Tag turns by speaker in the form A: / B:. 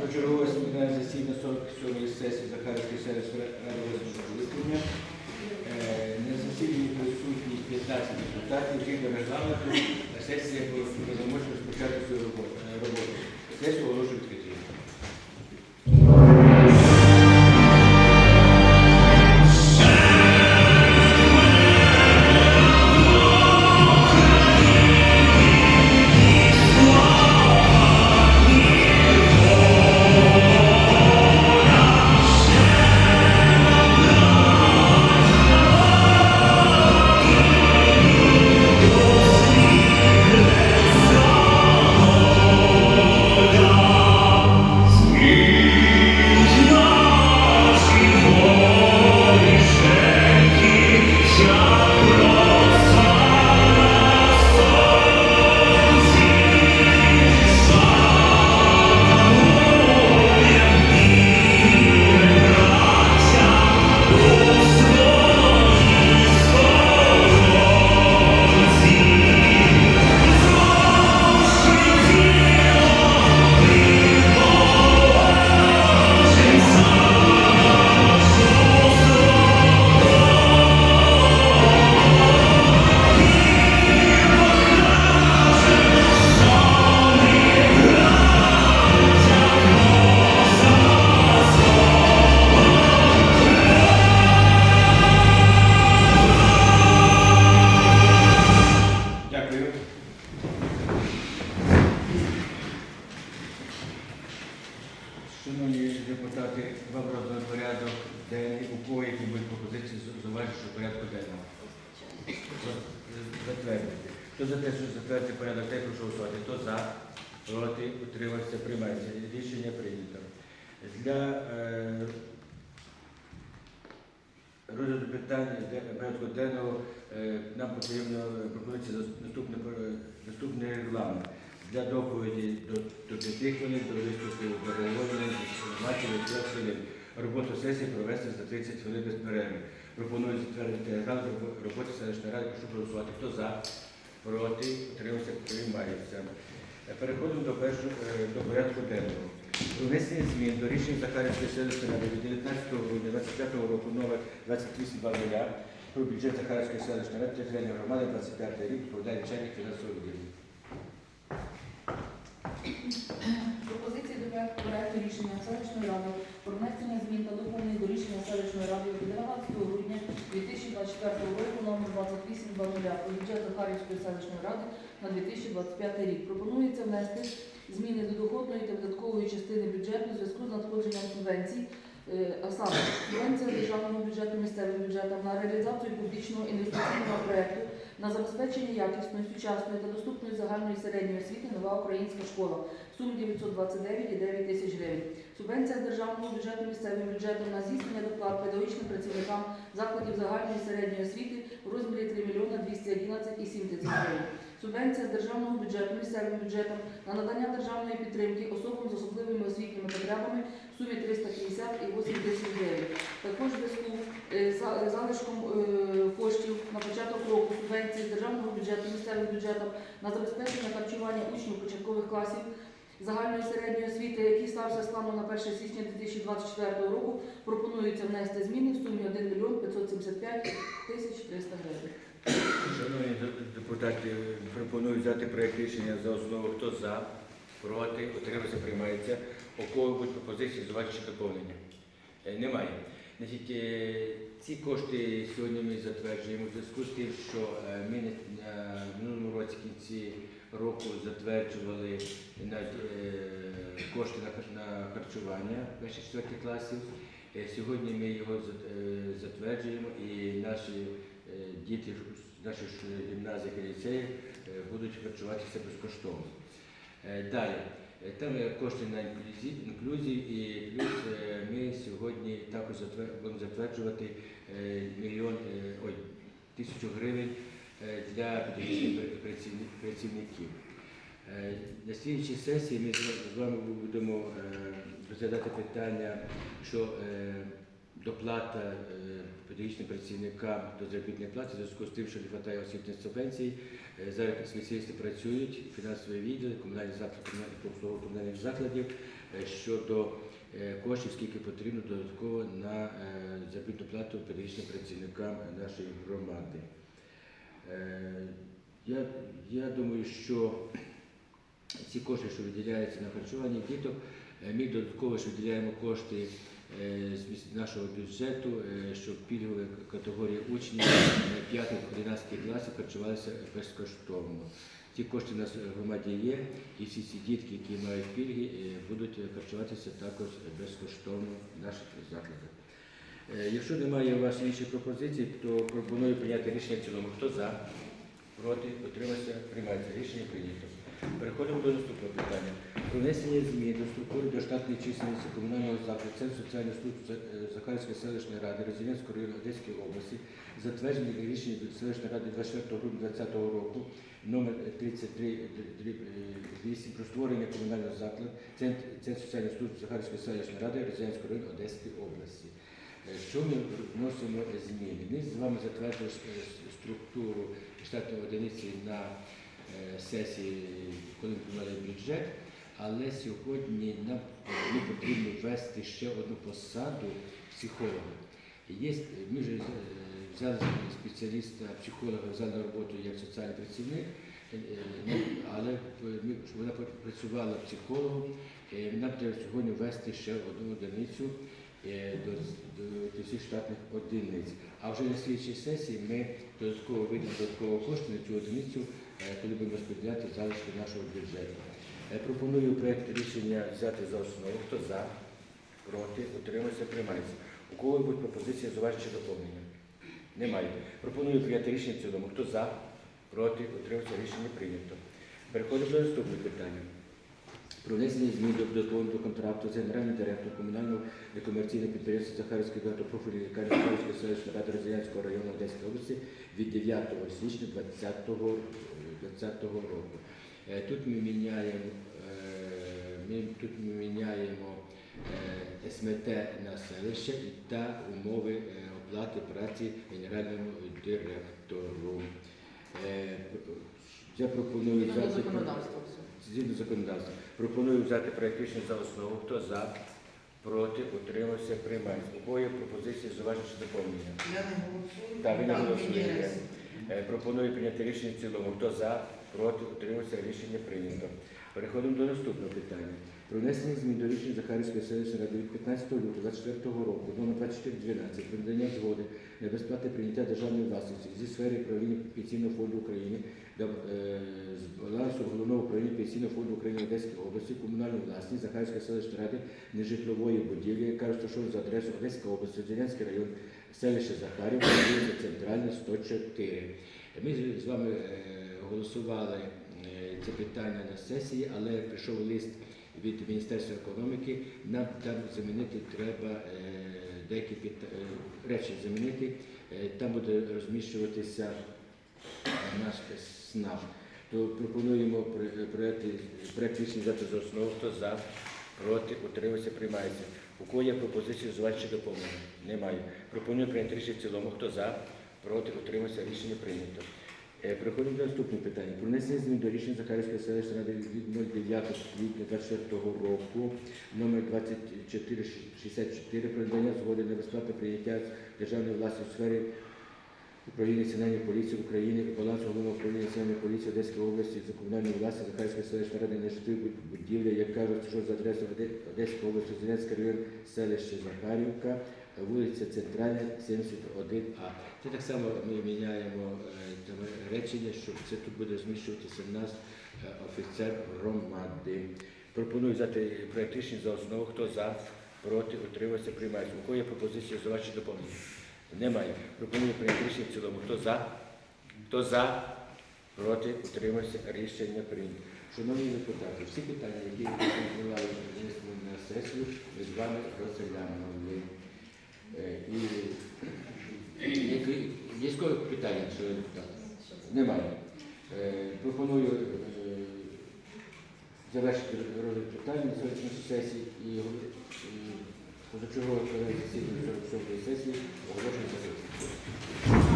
A: До чергового семінару засідання 47-ї сесії Захарської селищної ради виправлення. Е, На засіданні присутні 15 депутатів, згідно регламенту, сесія може розпочати свою роботу. е. Сесію оголошую відкритою. Що порядку денного? Затвердити. Хто за те, що затвердити порядок денний, прошу голосувати. Хто за, проти, утримався, приймається. Рішення прийнято. Для е, розгляду питання порядку денного е, нам потрібно е, пропонується наступний, е, наступний регламент. Для доповіді до, до 5 хвилин, до виступів до голови, інформації до 3 хвилин. Роботу сесії провести за 30 хвилин без перерви. Пропоную затвердити регламент роботи селищної ради. Прошу проголосувати. Хто за? Проти? Утримався? Приймається. Е, Переходимо до першого е, до порядку денного. Внесення змін до рішення Захарівської селищної ради від 19 грудня 25 року номер 2820 про бюджет Захарівської селищної ради територіальної громади 25 рік відповідає начальник фінансового відділу.
B: До проекту рішення селищної ради про внесення змін та доповнень до рішення селищної ради від 19 грудня 2024 року номер 2820 про бюджет Захарівської селищної ради на 2025 рік. Пропонується внести зміни до доходної та видаткової частини бюджету у зв'язку з надходженням субвенцій, а саме субвенція державного бюджету місцевим бюджетам на реалізацію публічного інвестиційного проекту на забезпечення якісної, сучасної та доступної загальної середньої освіти нова українська школа в сумі 929,9 тисяч гривень. Субвенція з державного бюджету місцевим бюджетом на здійснення доплат педагогічним працівникам закладів загальної середньої освіти у розмірі 3 мільйона 211,7 тисяч гривень. Субвенція з державного бюджету місцевим бюджетом на надання державної підтримки особам з особливими освітніми потребами в сумі 350,8 тисяч гривень. Також зв'язку е, з залишком е, коштів на початок року субвенції з державного бюджету місцевим бюджетом на забезпечення харчування учнів початкових класів загальної середньої освіти, який стався станом на 1 січня 2024 року, пропонується внести зміни в сумі 1 мільйон 575 тисяч 300 гривень.
A: Шановні депутати, пропоную взяти проект рішення за основу. Хто за, проти, утримався, приймається. У кого будуть пропозиції, чи доповнення? Е, Немає. Значить, е, ці кошти сьогодні ми затверджуємо в зв'язку з тим, що е, ми на минулому році в кінці року затверджували кошти на, харчування перших четвертих класів. Сьогодні ми його затверджуємо і наші е, діти наших ж гімназій і ліцеїв е, будуть харчуватися безкоштовно. Е, Далі, е, там е, кошти на інклюзію і плюс е, ми сьогодні також будемо затверджувати е, мільйон, е, ой, тисячу гривень е, для педагогічних працівників. Е, На слідчій сесії ми з- вами будемо е, розглядати питання, що е, доплата е, педагогічним працівникам до заробітної плати в зв'язку з тим, що не вистачає освітніх субвенцій. Е, Зараз спеціалісти працюють, фінансові відділи, комунальні заклади, комунальних закладів е, щодо коштів, скільки потрібно додатково на заробітну плату педагогічним працівникам нашої громади. Я, я думаю, що ці кошти, що виділяються на харчування діток, ми додатково ж виділяємо кошти з нашого бюджету, е, щоб пільгові категорії учнів 5-11 класів харчувалися безкоштовно. Ці кошти у нас в громаді є, і всі ці дітки, які мають пільги, е, будуть харчуватися також безкоштовно в наших закладах. Е, Якщо немає у вас інших пропозицій, то пропоную прийняти рішення в цілому. Хто за? Проти? Утримався? Приймається. Рішення прийнято. Переходимо до наступного питання. Про внесення змін до структури до штатної чисельності комунального закладу Центру соціальної служби е, Захарської селищної ради Розілянського району Одеської області, затверджений рішення селищної ради 24 грудня 2020 року номер 33 дріб, е, 8 про створення комунального закладу Центр, Центр соціальної служби Захарської селищної ради Розілянського району Одеської області. Е, Що ми вносимо зміни? Ми з вами затвердили структуру штатної одиниці на сесії, коли приймали бюджет, але сьогодні нам е, потрібно ввести ще одну посаду психолога. Є, ми вже е, взяли спеціаліста, психолога, взяли роботу як соціальний працівник, е, ну, але ми, щоб вона працювала психологом, е, нам треба сьогодні ввести ще одну одиницю е, до, до, всіх штатних одиниць. А вже на слідчій сесії ми додатково виділимо додатково кошти на цю одиницю, е, коли будемо розподіляти залишки нашого бюджету. Пропоную проект рішення взяти за основу. Хто за, проти, утримався, приймається. У кого будуть пропозиції зауваження доповнення? Немає. Пропоную прийняти рішення в цілому. Хто за, проти, утримався, рішення прийнято. Переходимо до наступного питання. Про внесення змін до додаткового контракту з генеральним директором комунального некомерційного підприємства Захарської багатопрофільної лікарні Захарської селищної ради Розілянського району Одеської області від 9 січня 2020 року. Е, Тут ми міняємо, е, ми, тут ми міняємо е, СМТ на селище та умови оплати праці генеральному директору. Е, Я пропоную
B: Згідно
A: взяти-
B: законодавства.
A: Згідно законодавства. Пропоную взяти проект рішення за основу. Хто за, проти, утримався, приймається. У кого є пропозиції, зауваження чи доповнення?
C: Я не голосую.
A: Так, ви не голосуєте. Пропоную прийняти рішення в цілому. Хто за, проти, утримався, рішення прийнято. Переходимо до наступного питання. Про внесення змін до рішення Захарівської селищної ради від 15 лютого 2024 року, номер 2412, про надання згоди на безплатне прийняття державної власності зі сфери управління Пенсійного фонду України до, е, балансу головного управління Пенсійного фонду України Одеської області, комунальну власність Захарівської селищної ради нежитлової будівлі, яка розташована за адресою Одеська область, Зеленський район, селище Захарівка, вулиця Центральна, 104. Ми з- вами е, голосували е, це питання на сесії, але прийшов лист від Міністерства економіки. Нам там замінити треба е, деякі е, речі замінити. Е, Там буде розміщуватися наш СНАП. То пропонуємо проект рішення взяти за основу. Хто за, проти, утримався, приймається. У кого є пропозиції чи доповнення? Немає. Пропоную прийняти рішення в цілому. Хто за, проти, утримався, рішення прийнято. Е, Переходимо до наступного питання. Про внесення змін до рішення Захарівської селищної ради від 09 квітня 24 року, номер 2464 про надання згоди на безплатне прийняття державної власності у сфері управління національної поліції України балансу головного управління національної поліції Одеської області за комунальну власність Захарської селищної ради нежитлові будівлі, яка розташована за адресою Одеської області, Зеленський район, селище Захарівка, вулиця Центральна, 71А. Це так само ми міняємо е, речення, що це тут буде зміщуватися в нас е, офіцер громади. Пропоную взяти проект рішення за основу. Хто за, проти, утримався, приймається. У кого є пропозиції за ваші доповнення? Немає. Пропоную прийняти рішення в цілому. Хто за? Хто за? Проти? Утримався. Рішення прийнято. Шановні депутати, всі питання, які ви пропонували на сесію, ми з вами розглянули. Е, І є питання, що? Немає. Е, Пропоную е, завершити розгляд питань на сьогоднішній сесії і е, позачергове засідання 47 сесії оголошення закритим.